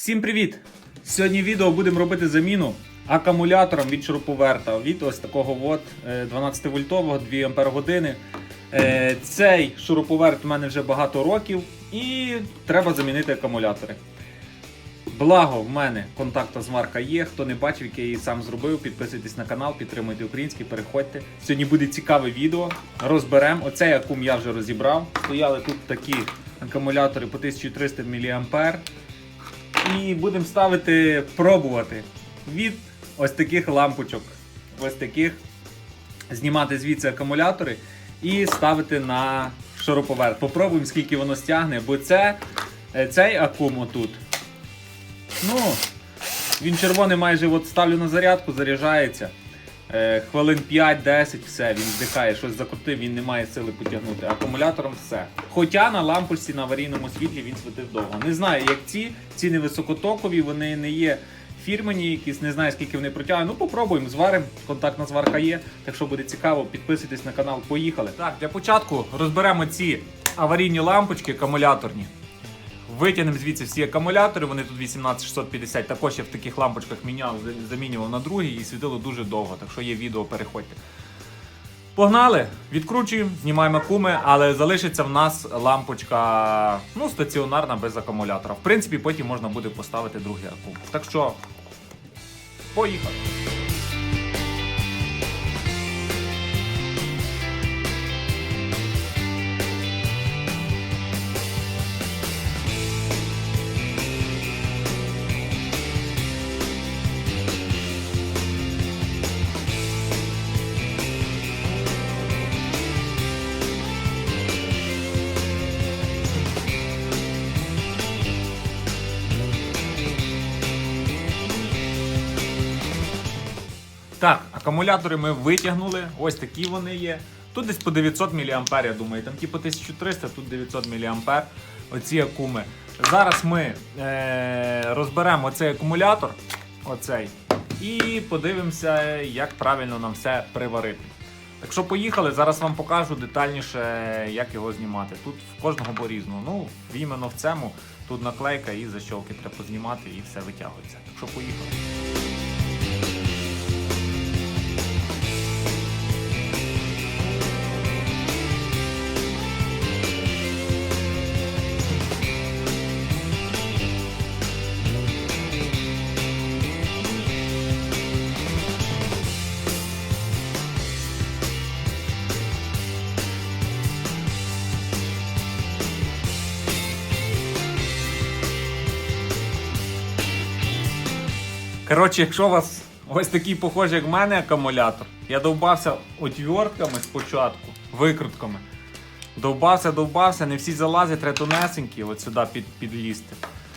Всім привіт! Сьогодні відео будемо робити заміну акумулятором від шуруповерта від ось такого от 12 вольтового 2 ампер години. Е, Цей шуруповерт у мене вже багато років і треба замінити акумулятори. Благо, в мене контактна зварка є. Хто не бачив, який я її сам зробив, підписуйтесь на канал, підтримуйте український, переходьте. Сьогодні буде цікаве відео. Розберемо. Оцей акум я вже розібрав. Стояли тут такі акумулятори по 1300 мА. І будемо ставити, пробувати від ось таких лампочок. Ось таких. Знімати звідси акумулятори і ставити на шуруповерт. Попробуємо, скільки воно стягне, бо це, е, цей акум тут. Ну, він червоний майже от ставлю на зарядку, заряджається. Е, хвилин 5-10, все, він здихає, щось закрутив, він не має сили потягнути. Акумулятором все. Хоча на лампочці на аварійному світлі він світив довго. Не знаю, як ці, ці не високотокові, вони не є фірмені якісь, не знаю скільки вони протягують. Ну попробуємо, зваримо. Контактна зварка є. Так що буде цікаво, підписуйтесь на канал, поїхали. Так, для початку розберемо ці аварійні лампочки акумуляторні. Витягнемо звідси всі акумулятори, вони тут 18650, також я в таких лампочках міняв, замінював на другі і світило дуже довго, так що є відео, переходьте. Погнали, відкручуємо, знімаємо куми, але залишиться в нас лампочка ну, стаціонарна без акумулятора. В принципі, потім можна буде поставити другий акум. Так що, поїхали. Акумулятори ми витягнули. Ось такі вони є. Тут десь по 900 мА, я думаю. Там типу 1300, тут 900 мА. Оці акуми. Зараз ми е- розберемо оцей акумулятор. Оцей, і подивимося, як правильно нам все приварити. Так що поїхали, зараз вам покажу детальніше, як його знімати. Тут в кожного по-різному. Ну, іменно в цьому тут наклейка і защолки треба знімати і все витягується. Так що поїхали. Коротше, якщо у вас ось такий похожий, як в мене акумулятор, я довбався отвертками спочатку, викрутками. Довбався, довбався, не всі залазять, треба тонесенькі, от сюди під, підлізти.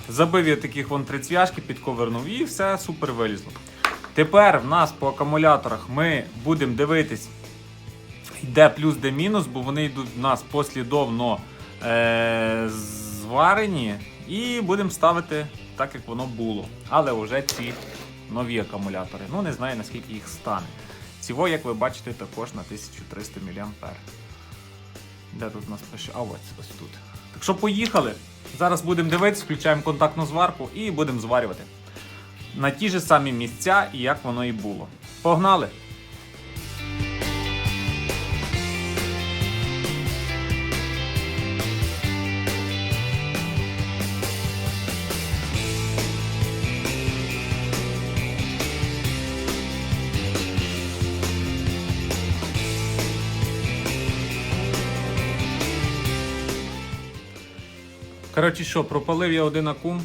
Забив я таких вон три цвяшки, підковернув і все супер вилізло. Тепер в нас по акумуляторах ми будемо дивитись, де плюс, де мінус, бо вони йдуть в нас послідовно е- зварені. І будемо ставити так, як воно було. Але вже ці нові акумулятори. Ну, не знаю наскільки їх стане. Цього, як ви бачите, також на 1300 мА. Де тут у нас пише? А ось ось тут. Так що поїхали. Зараз будемо дивитися, включаємо контактну зварку і будемо зварювати. На ті ж самі місця, як воно і було. Погнали! Коротше, що, пропалив я один акум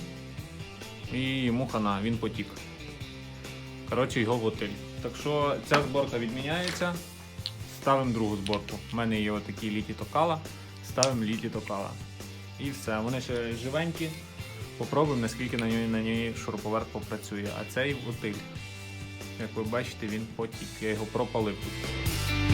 і йому хана, він потік. Коротше, його в отель. Так що ця зборка відміняється. Ставимо другу зборку. У мене є отакі літі токала. Ставимо літі токала. І все. Вони ще живенькі. Попробуємо, наскільки на ній, на ній шуруповерт попрацює. А цей в. Як ви бачите, він потік. Я його пропалив тут.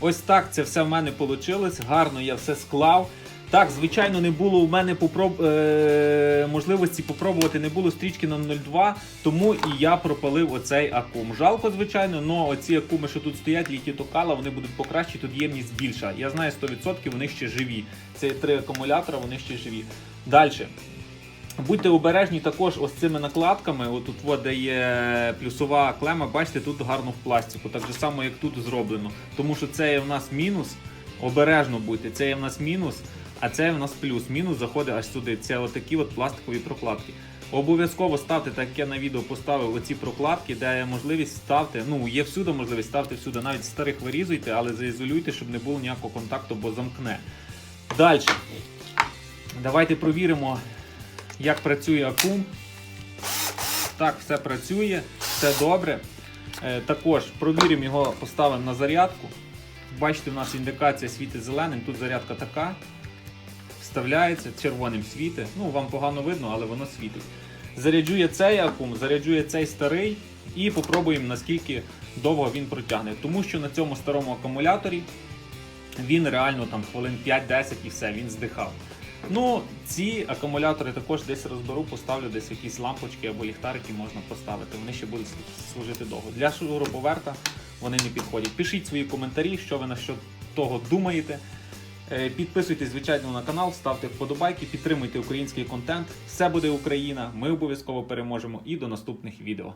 Ось так це все в мене вийшло. Гарно я все склав. Так, звичайно, не було у мене попроб... е... можливості попробувати, не було стрічки на 0,2, тому і я пропалив оцей акум. Жалко, звичайно, але оці акуми, що тут стоять, літі токала, вони будуть покращі, тут ємність більша. Я знаю 100% вони ще живі. Це три акумулятора, вони ще живі. Далі. Будьте обережні також ось цими накладками. Отут от, є плюсова клема, бачите, тут гарно в пластику, так же само, як тут зроблено. Тому що це є в нас мінус. Обережно будьте, це є в нас мінус, а це є в нас плюс. Мінус заходить аж сюди. Це отакі от пластикові прокладки. Обов'язково ставте, так як я на відео поставив оці прокладки, де є можливість ставте. Ну, є всюди можливість ставте всюди, навіть старих вирізуйте, але заізолюйте, щоб не було ніякого контакту, бо замкне. Далі. Давайте провіримо, як працює акум. Так, все працює, все добре. Е, також провіримо його, поставимо на зарядку. Бачите, у нас індикація світить зеленим, тут зарядка така. Вставляється, червоним світить. Ну, вам погано видно, але воно світить. Заряджує цей акум, заряджує цей старий і попробуємо, наскільки довго він протягне. Тому що на цьому старому акумуляторі він реально там хвилин 5-10 і все, він здихав. Ну, ці акумулятори також десь розберу, поставлю десь якісь лампочки або ліхтарики можна поставити. Вони ще будуть служити довго. Для шуруповерта вони не підходять. Пишіть свої коментарі, що ви на що того думаєте. Е, Підписуйтесь, звичайно, на канал, ставте вподобайки, підтримуйте український контент. Все буде Україна. Ми обов'язково переможемо і до наступних відео.